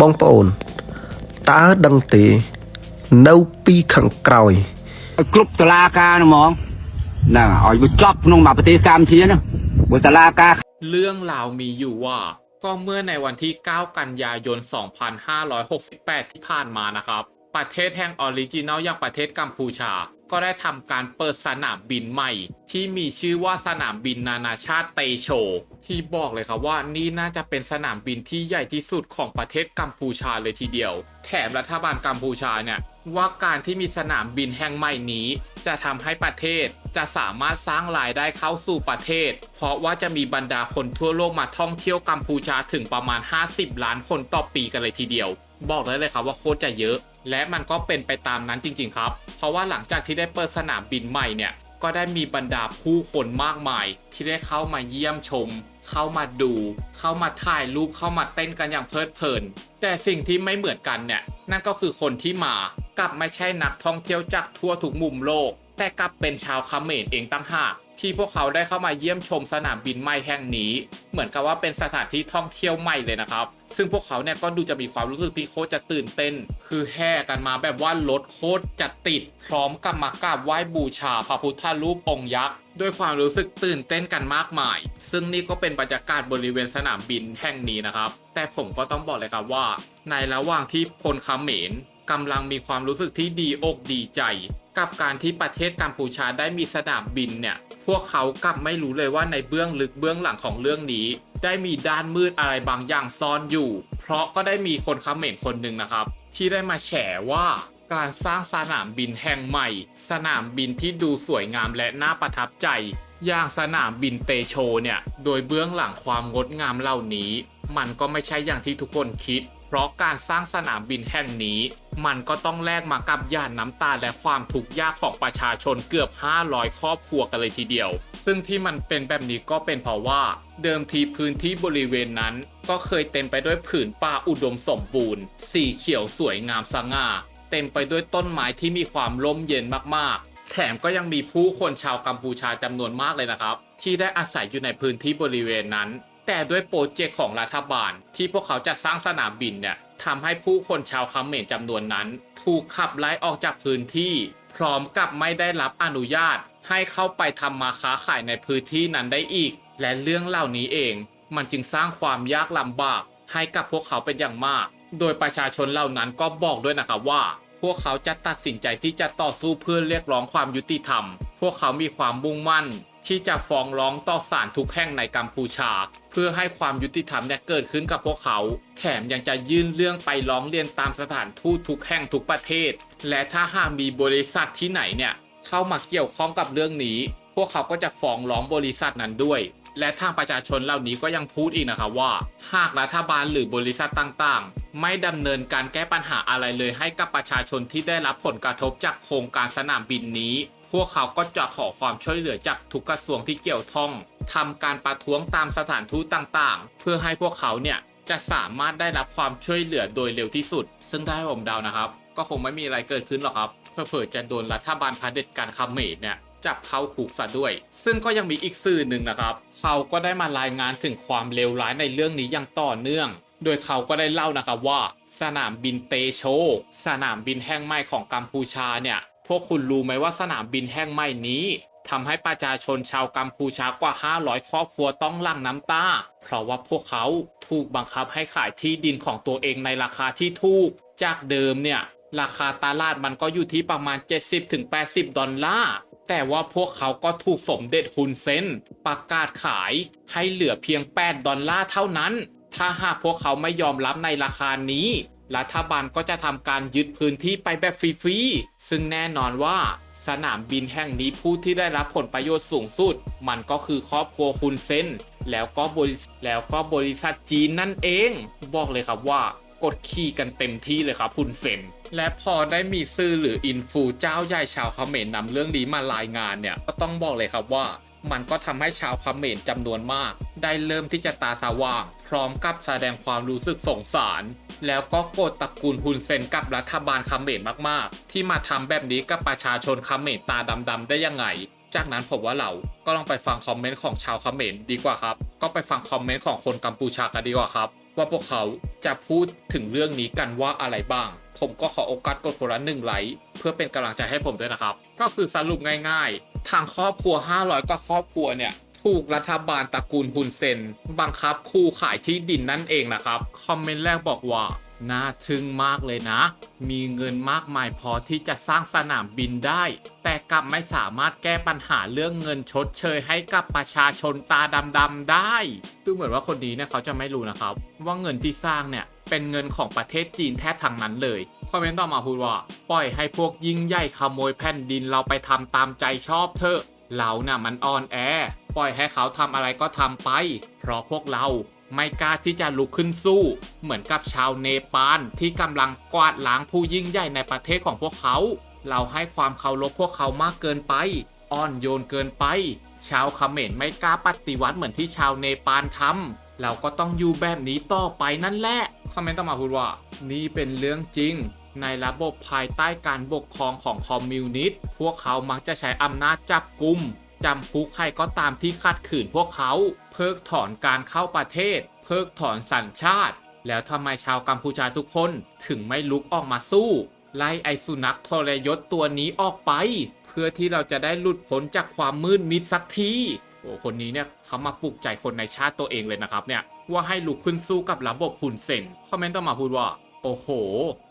บองปอนตาดังตีน่าปีขังกรอยกรุ๊ปตลาการมองน่ะอ๋อยู่จอบนงมาปฏิกรรมชี้นะบุตลากาเรื่องราวมีอยู่ว่า ก็เมื่อในวันที่ 9 กันยายน 2568 ที่ผ่านมานะครับ ประเทศแห่งออริจินัลอย่างประเทศกัมพูชา ก็ได้ทำการเปิดสนามบินใหม่ ที่มีชื่อว่าสนามบินนานาชาติเตโช ที่บอกเลยครับว่านี่น่าจะเป็นสนามบินที่ใหญ่ที่สุดของประเทศกัมพูชาเลยทีเดียว แถมรัฐบาลกัมพูชาเนี่ยว่าการที่มีสนามบินแห่งใหม่นี้ จะทำให้ประเทศจะสามารถสร้างรายได้เข้าสู่ประเทศ เพราะว่าจะมีบรรดาคนทั่วโลกมาท่องเที่ยวกัมพูชาถึงประมาณ 50 ล้านคนต่อปีกันเลยทีเดียว บอกได้เลยครับว่าโคตรจะเยอะ และมันก็เป็นไปตามนั้นจริง ๆ ครับ เพราะว่าหลังจากที่ได้เปิดสนามบินใหม่เนี่ยก็ได้มีบรรดาผู้คนมากมาย ที่ได้เข้ามาเยี่ยมชม เข้ามาดู เข้ามาถ่ายรูปเข้ามาเต้นกันอย่างเพลิดเพลิน แต่สิ่งที่ไม่เหมือนกันเนี่ยนั่นก็คือคนที่มา กลับไม่ใช่นักท่องเที่ยวจากทั่วทุกมุมโลก แต่กลับเป็นชาวเขมรเองตั้งหาก ที่พวกเขาได้เข้ามาเยี่ยมชมสนามบินใหม่แห่งนี้ เหมือนกับว่าเป็นสถานที่ท่องเที่ยวใหม่เลยนะครับ ซึ่งพวกเขาเนี่ยก็ดูจะมีความรู้สึกที่โคตรจะตื่นเต้น คือแห่กันมาแบบว่ารถโคตรจะติด พร้อมกับมากราบไหว้บูชาพระพุทธรูปองค์ยักษ์ด้วยความรู้สึกตื่นเต้นกันมากมาย ซึ่งนี่ก็เป็นบรรยากาศบริเวณสนามบินแห่งนี้นะครับ แต่ผมก็ต้องบอกเลยครับว่า ในระหว่างที่คนเขมรกำลังมีความรู้สึกที่ดีอกดีใจ กับการที่ประเทศกัมพูชาได้มีสนามบินเนี่ย พวกเขากลับไม่รู้เลยว่าในเบื้องลึกเบื้องหลังของเรื่องนี้ ได้มีด้านมืดอะไรบางอย่างซ่อนอยู่ เพราะก็ได้มีคนเขมรคนหนึ่งนะครับ ที่ได้มาแฉว่าการสร้างสนามบินแห่งใหม่ สนามบินที่ดูสวยงามและน่าประทับใจ อย่างสนามบินเตโชเนี่ย โดยเบื้องหลังความงดงามเหล่านี้ มันก็ไม่ใช่อย่างที่ทุกคนคิด ราะการสร้างสนามบินแห่งนี้ มันก็ต้องแลกมากับหยาดน้ำตาและความทุกข์ยากของประชาชนเกือบ 500 ครอบครัวกันเลยทีเดียว ซึ่งที่มันเป็นแบบนี้ก็เป็นเพราะว่า เดิมทีพื้นที่บริเวณนั้น ก็เคยเต็มไปด้วยผืนป่าอุดมสมบูรณ์ สีเขียวสวยงามสง่า เต็มไปด้วยต้นไม้ที่มีความร่มเย็นมากๆแถมก็ยังมีผู้คนชาวกัมพูชาจำนวนมากเลยนะครับ ที่ได้อาศัยอยู่ในพื้นที่บริเวณนั้น แต่ด้วยโปรเจกต์ของรัฐบาลที่พวกเขาจะสร้างสนามบินเนี่ยทำให้ผู้คนชาวเขมรจำนวนนั้น ถูกขับไล่ออกจากพื้นที่ พร้อมกับไม่ได้รับอนุญาต ให้เข้าไปทำมาค้าขายในพื้นที่นั้นได้อีก และเรื่องเหล่านี้เอง มันจึงสร้างความยากลำบาก ให้กับพวกเขาเป็นอย่างมาก โดยประชาชนเหล่านั้นก็บอกด้วยนะครับว่า พวกเขาจะตัดสินใจที่จะต่อสู้เพื่อเรียกร้องความยุติธรรม พวกเขามีความมุ่งมั่น ที่จะฟ้องร้องต่อศาลทุกแห่งในกัมพูชา เพื่อให้ความยุติธรรมเนี่ยเกิดขึ้นกับพวกเขา แถมยังจะยื่นเรื่องไปร้องเรียนตามสถานทูตทุกแห่งทุกประเทศ และถ้าหากมีบริษัทที่ไหนเนี่ยเข้ามาเกี่ยวข้องกับเรื่องนี้ พวกเขาก็จะฟ้องร้องบริษัทนั้นด้วย และทางประชาชนเหล่านี้ก็ยังพูดอีกนะครับว่า หากรัฐบาลหรือบริษัทต่างๆ ไม่ดำเนินการแก้ปัญหาอะไรเลยให้กับประชาชนที่ได้รับผลกระทบจากโครงการสนามบินนี้ พวกเขาก็จะขอความช่วยเหลือจากทุกกระทรวงที่เกี่ยวข้องทำการประท้วงตามสถานทูตต่างๆ เพื่อให้พวกเขาเนี่ยจะสามารถได้รับความช่วยเหลือโดยเร็วที่สุด ซึ่งถ้าให้ผมเดานะครับ ก็คงไม่มีอะไรเกิดขึ้นหรอกครับเพื่อจะโดนรัฐบาลเด็จการคาเมรเนี่ยจับเข้าคุกซะด้วย ซึ่งก็ยังมีอีกสื่อหนึ่งนะครับเขาก็ได้มารายงานถึงความเลวร้ายในเรื่องนี้อย่างต่อเนื่อง โดยเขาก็ได้เล่านะครับว่า สนามบินเตโช สนามบินแห่งใหม่ของกัมพูชาเนี่ย พวกคุณรู้ไหมว่าสนามบินแห่งใหม่นี้ทำให้ประชาชนชาวกัมพูชากว่า 500 ครอบครัวต้องลั่งน้ำตา เพราะว่าพวกเขาถูกบังคับให้ขายที่ดินของตัวเองในราคาที่ถูก จากเดิมเนี่ย ราคาตลาดมันก็อยู่ที่ประมาณ 70-80 ดอลลาร์ แต่ว่าพวกเขาก็ถูกสมเด็จฮุนเซนประกาศขายให้เหลือเพียง 8 ดอลลาร์เท่านั้น ถ้าหากพวกเขาไม่ยอมรับในราคานี้ รัฐบาลก็จะทำการยึดพื้นที่ไปแบบฟรีๆ ซึ่งแน่นอนว่าสนามบินแห่งนี้ผู้ที่ได้รับผลประโยชน์สูงสุด มันก็คือครอบครัวคุณเซนแล้วก็บริแล้วก็บริษัทจีนนั่นเอง บอกเลยครับว่า กดขี่กันเต็มที่เลยครับคุณเซนและพอได้มีสื่อหรืออินฟูเจ้าใหญ่ชาวเขมรนำเรื่องนี้มารายงานเนี่ยก็ต้องบอกเลยครับว่ามันก็ทำให้ชาวเขมรจำนวนมาก ได้เริ่มที่จะตาสว่าง พร้อมกับแสดงความรู้สึกสงสาร แล้วก็โกรธตระกูลฮุนเซนกับรัฐบาลเขมรมากๆ ที่มาทำแบบนี้กับประชาชนเขมรตาดำๆได้ยังไง จากนั้นผมว่าเราก็ลองไปฟังคอมเมนต์ของชาวเขมรดีกว่าครับ ก็ไปฟังคอมเมนต์ของคนกัมพูชากันดีกว่าครับ ว่าพวกเขาจะพูดถึงเรื่องนี้กันว่าอะไรบ้าง ผมก็ขอโอกาสกดคนละหนึ่งไลค์เพื่อเป็นกำลังใจให้ผมด้วยนะครับ ก็คือสรุปง่าย ๆ ทางครอบครัว 500ก็ครอบครัวเนี่ย ถูกรัฐบาลตระกูลฮุนเซน บังคับคู่ขายที่ดินนั่นเองนะครับ คอมเมนต์แรกบอกว่า น่าทึ่งมากเลยนะ มีเงินมากมายพอที่จะสร้างสนามบินได้ แต่กลับไม่สามารถแก้ปัญหาเรื่องเงินชดเชยให้กับประชาชนตาดำๆได้คือเหมือนว่าคนดีเนี่ยเขาจะไม่รู้นะครับ ว่าเงินที่สร้างเนี่ยเป็นเงินของประเทศจีนแทบทั้งนั้นเลยคอมเมนต์ต่อมาพูดว่า ปล่อยให้พวกยิ่งใหญ่ขโมยแผ่นดินเราไปทำตามใจชอบเถอะเราน่ะมันอ่อนแอ ปล่อยให้เขาทำอะไรก็ทำไป เพราะพวกเราไม่กล้าที่จะลุกขึ้นสู้ เหมือนกับชาวเนปาลที่กำลังกวาดล้างผู้ยิ่งใหญ่ในประเทศของพวกเขา เราให้ความเคารพพวกเขามากเกินไป อ่อนโยนเกินไป ชาวเขมรไม่กล้าปฏิวัติเหมือนที่ชาวเนปาลทำเราก็ต้องอยู่แบบนี้ต่อไปนั่นแหละคอมเมนต์ต่อมาพูดว่า นี่เป็นเรื่องจริง ในระบบภายใต้การปกครองของคอมมิวนิสต์พวกเขามักจะใช้อำนาจจับกุม จำคุกใครก็ตามที่ขัดขืนพวกเขา เพิกถอนการเข้าประเทศ เพิกถอนสัญชาติ แล้วทำไมชาวกัมพูชาทุกคนถึงไม่ลุกออกมาสู้ ไล่ไอสุนัขทรยศตัวนี้ออกไป เพื่อที่เราจะได้หลุดพ้นจากความมืดมิดสักทีโอ้คนนี้เนี่ยเขามาปลุกใจคนในชาติตัวเองเลยนะครับเนี่ยว่าให้ลุกขึ้นสู้กับระบบหุ่นเซนคอมเมนต์ต่อมาพูดว่า โอ้โห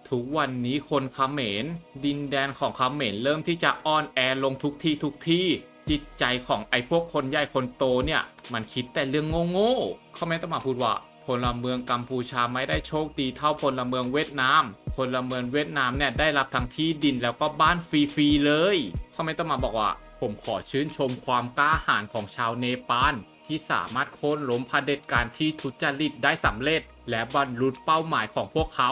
ทุกวันนี้คนเขมรดินแดนของเขมรเริ่มที่จะอ่อนแอลงทุกที่ทุกที่ จิตใจของไอ้พวกคนใหญ่คนโตเนี่ย มันคิดแต่เรื่องโง่ๆคอมเมนต์ต่อมาพูดว่าพลเมืองกัมพูชาไม่ได้โชคดีเท่าพลเมืองเวียดนามพลเมืองเวียดนามเนี่ยได้รับทั้งที่ดินแล้วก็บ้านฟรีๆเลยคอมเมนต์ต่อมาบอกว่า ผมขอชื่นชมความกล้าหาญของชาวเนปาลที่สามารถโค่นล้มเผด็จการที่ทุจริตได้สำเร็จ และบรรลุเป้าหมายของพวกเขา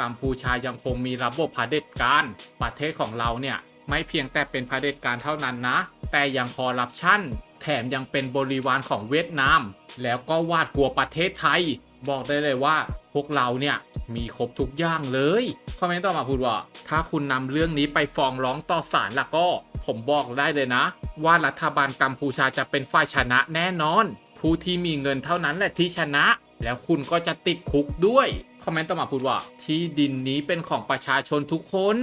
กัมพูชายังคงมีระบบเผด็จการ ประเทศของเราเนี่ย ไม่เพียงแต่เป็นเผด็จการเท่านั้นนะ แต่ยังคอร์รัปชันแถมยังเป็นบริวารของเวียดนาม แล้วก็วาดกลัวประเทศไทย บอกได้เลยว่าพวกเราเนี่ยมีครบทุกอย่างเลย คอมเมนต์ต่อมาพูดว่า ถ้าคุณนำเรื่องนี้ไปฟ้องร้องต่อศาลแล้วก็ ผมบอกได้เลยนะ ว่ารัฐบาลกัมพูชาจะเป็นฝ่ายชนะแน่นอน ผู้ที่มีเงินเท่านั้นแหละที่ชนะ แล้วคุณก็จะติดคุกด้วย คอมเมนต์ต่อมาพูดว่า ที่ดินนี้เป็นของประชาชนทุกคน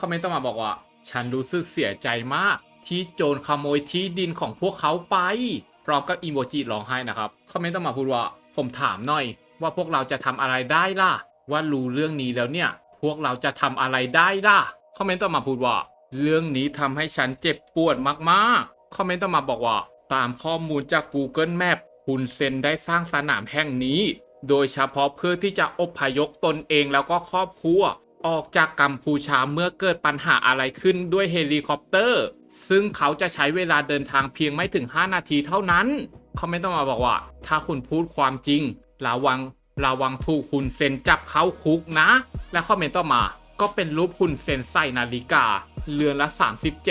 คอมเมนต์ต่อมาบอกว่า ฉันรู้สึกเสียใจมาก ที่โจรขโมยที่ดินของพวกเขาไปพร้อมกับอีโมจิร้องไห้นะครับคอมเมนต์ต่อมาพูดว่า ผมถามหน่อย ว่าพวกเราจะทำอะไรได้ล่ะ ว่ารู้เรื่องนี้แล้วเนี่ย พวกเราจะทำอะไรได้ล่ะคอมเมนต์ต่อมาพูดว่า เรื่องนี้ทำให้ฉันเจ็บปวดมากๆคอมเมนต์ต่อมาบอกว่า ตามข้อมูลจาก Google Map คุณเซนได้สร้างสนามแห่งนี้ โดยเฉพาะเพื่อที่จะอพยพตนเองแล้วก็ครอบครัว ออกจากกัมพูชาเมื่อเกิดปัญหาอะไรขึ้นด้วยเฮลิคอปเตอร์ ซึ่งเขาจะใช้เวลาเดินทางเพียงไม่ถึง 5 นาทีเท่านั้นคอมเมนต์ต่อมาบอกว่า ถ้าคุณพูดความจริง ระวังระวังถูกคุณเซนจับเข้าคุกนะ และคอมเมนต์ต่อมา ก็เป็นรูปคุณเซนใส่นาฬิกา เรือนละ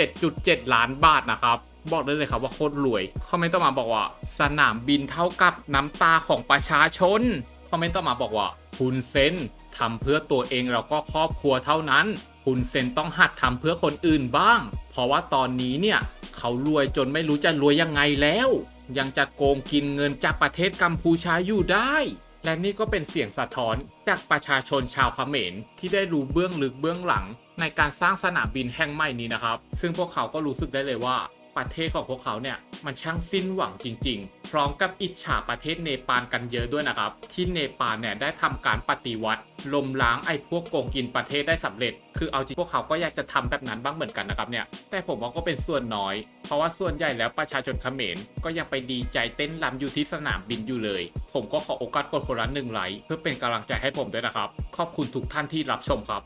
37.7 ล้านบาทนะครับ บอกได้เลยครับว่าโคตรรวย คอมเมนต์ต่อมาบอกว่า สนามบินเท่ากับน้ำตาของประชาชน คอมเมนต์ต่อมาบอกว่า คุณเซนทำเพื่อตัวเองแล้วก็ครอบครัวเท่านั้น คุณเซนต้องหัดทำเพื่อคนอื่นบ้าง เพราะว่าตอนนี้เนี่ยเขารวยจนไม่รู้จะรวยยังไงแล้ว ยังจะโกงกินเงินจากประเทศกัมพูชาอยู่ได้ และนี่ก็เป็นเสียงสะท้อนจากประชาชนชาวเขมรที่ได้รู้เบื้องลึกเบื้องหลัง ในการสร้างสนามบินแห่งใหม่นี้นะครับ ซึ่งพวกเขาก็รู้สึกได้เลยว่า ประเทศของพวกเขาเนี่ยมันช่างสิ้นหวังจริง ๆ พร้อมกับอิจฉาประเทศเนปาลกันเยอะด้วยนะครับ ที่เนปาลเนี่ยได้ทำการปฏิวัติล้มล้างไอ้พวกโกงกินประเทศได้สำเร็จ คือเอาจริงพวกเขาก็อยากจะทำแบบนั้นบ้างเหมือนกันนะครับเนี่ยแต่ผมว่าก็เป็นส่วนน้อย เพราะว่าส่วนใหญ่แล้วประชาชนเขมรก็ยังไปดีใจเต้นรำอยู่ที่สนามบินอยู่เลย ผมก็ขอโอกาสกดคนละหนึ่งไลค์เพื่อเป็นกำลังใจให้ผมด้วยนะครับ ขอบคุณทุกท่านที่รับชมครับ